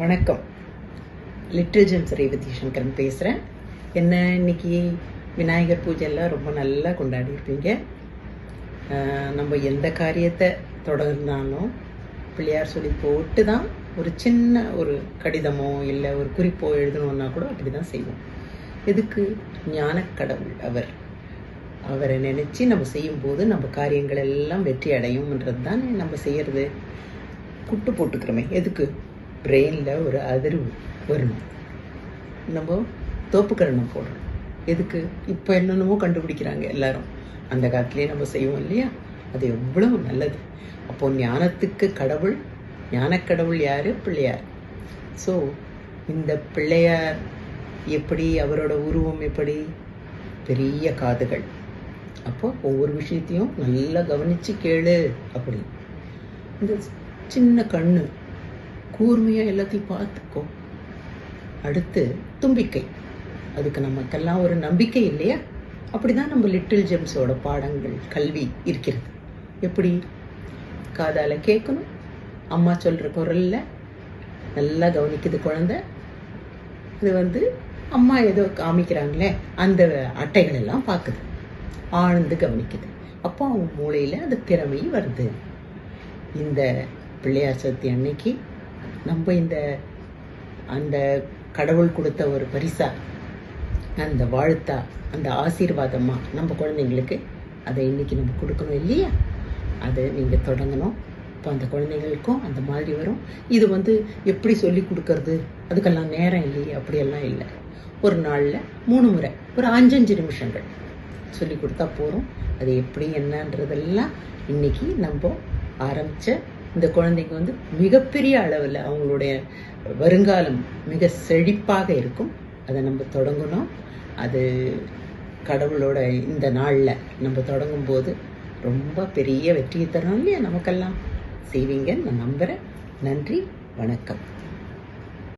வணக்கம். Little gems Revathi Sankaran பேசுகிறேன் என்ன இன்னைக்கு விநாயகர் பூஜையெல்லாம் ரொம்ப நல்லா கொண்டாடிருப்பீங்க நம்ம எந்த காரியத்தை தொடர்ந்தாலும் பிள்ளையார் சொல்லி போட்டு தான் ஒரு சின்ன ஒரு கடிதமோ இல்லை ஒரு குறிப்போ எழுதணும்னா கூட அப்படி தான் செய்வோம். எதுக்கு? ஞான கடவுள் அவர். அவரை நினச்சி நம்ம செய்யும்போது நம்ம காரியங்கள் எல்லாம் வெற்றி அடையும்ன்றது தான் நம்ம செய்கிறது குட்டு போட்டுக்கிறோமே எதுக்கு? பிரெயினில் ஒரு அதிர்வு வரணும் நம்ம தோப்புக்கரணம் போடுறோம் எதுக்கு? இப்போ என்னென்னமோ கண்டுபிடிக்கிறாங்க எல்லாரும். அந்த காலத்துலேயே நம்ம செய்வோம் இல்லையா? அது எவ்வளவு நல்லது. அப்போது ஞானத்துக்கு கடவுள் ஞானக்கடவுள் யார்? பிள்ளையார். ஸோ இந்த பிள்ளையார் எப்படி அவரோட உருவம் எப்படி? பெரிய காதுகள். அப்போ ஒவ்வொரு விஷயத்தையும் நல்லா கவனித்து கேளு அப்படி இந்த சின்ன கண்ணு கூர்மையாக எல்லாத்தையும் பார்த்துக்கோ. அடுத்து தும்பிக்கை. அதுக்கு நமக்கெல்லாம் ஒரு நம்பிக்கை இல்லையா? அப்படிதான் நம்ம லிட்டில் ஜெம்ஸோட பாடங்கள் கல்வி இருக்கிறது. எப்படி? காதால் கேட்கணும். அம்மா சொல்கிற குரலில் நல்லா கவனிக்குது குழந்தை. இது வந்து அம்மா ஏதோ காமிக்கிறாங்களே அந்த அட்டைகள் எல்லாம் பார்க்குது. ஆழ்ந்து கவனிக்குது. அப்போ அவங்க மூளையில் அந்த திறமை வருது. இந்த பிள்ளையார் சதுர்த்தி அன்னைக்கு நம்ம இந்த அந்த கடவுள் கொடுத்த ஒரு பரிசா அந்த வாழ்த்தா அந்த ஆசீர்வாதமா நம்ம குழந்தைங்களுக்கு அதை இன்னைக்கு நம்ம கொடுக்கணும் இல்லையா? அதை நீங்கள் தொடங்கணும். இப்போ அந்த குழந்தைங்களுக்கும் அந்த மாதிரி வரும். இது வந்து எப்படி சொல்லி கொடுக்கறது? அதுக்கெல்லாம் நேரம் இல்லையே அப்படியெல்லாம் இல்லை. ஒரு நாளில் மூணு முறை ஒரு அஞ்சஞ்சு நிமிஷங்கள் சொல்லி கொடுத்தா போகிறோம் அது எப்படி என்னன்றதெல்லாம் இன்னைக்கு நம்ம ஆரம்பித்த இந்த குழந்தைங்க வந்து மிகப்பெரிய அளவில் அவங்களுடைய வருங்காலம் மிக செழிப்பாக இருக்கும். அதை நம்ம தொடங்கணும். அது கடவுளோட இந்த நாளில் நம்ம தொடங்கும்போது ரொம்ப பெரிய வெற்றியை தரணும் இல்லையா நமக்கெல்லாம்? செய்வீங்கன்னு நான் நம்புகிறேன் நன்றி வணக்கம்.